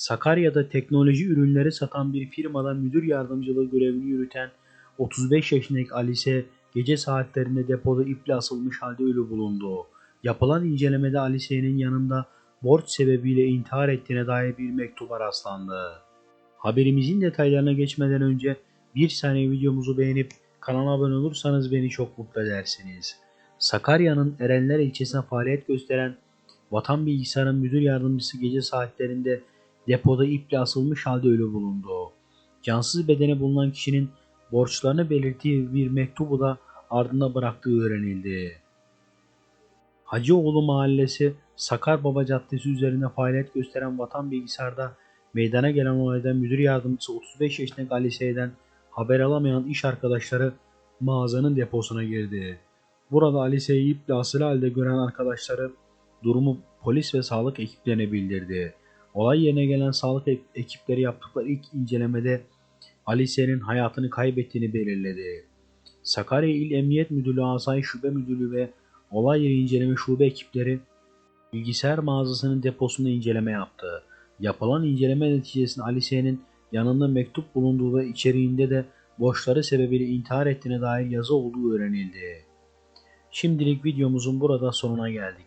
Sakarya'da teknoloji ürünleri satan bir firmada müdür yardımcılığı görevini yürüten 35 yaşındaki Alice gece saatlerinde depoda iple asılmış halde ölü bulundu. Yapılan incelemede Alice'nin yanında borç sebebiyle intihar ettiğine dair bir mektuba rastlandı. Haberimizin detaylarına geçmeden önce bir saniye videomuzu beğenip kanala abone olursanız beni çok mutlu edersiniz. Sakarya'nın Erenler ilçesine faaliyet gösteren Vatan Bilgisayar'ın müdür yardımcısı gece saatlerinde depoda iple asılmış halde ölü bulundu. Cansız bedene bulunan kişinin borçlarını belirttiği bir mektubu da ardında bıraktığı öğrenildi. Hacıoğlu Mahallesi Sakarbaba Caddesi üzerinde faaliyet gösteren Vatan Bilgisayar'da meydana gelen olayda müdür yardımcısı 35 yaşındaki Alise'den haber alamayan iş arkadaşları mağazanın deposuna girdi. Burada Alise'yi iple asılı halde gören arkadaşları durumu polis ve sağlık ekiplerine bildirdi. Olay yerine gelen sağlık ek- ekipleri yaptıkları ilk incelemede Alise'nin hayatını kaybettiğini belirledi. Sakarya İl Emniyet Müdürlüğü Asayiş Şube Müdürlüğü ve olay yeri inceleme şube ekipleri bilgisayar mağazasının deposunda inceleme yaptı. Yapılan inceleme neticesinde Alise'nin yanında mektup bulunduğu ve içeriğinde de borçları sebebiyle intihar ettiğine dair yazı olduğu öğrenildi. Şimdilik videomuzun burada sonuna geldik.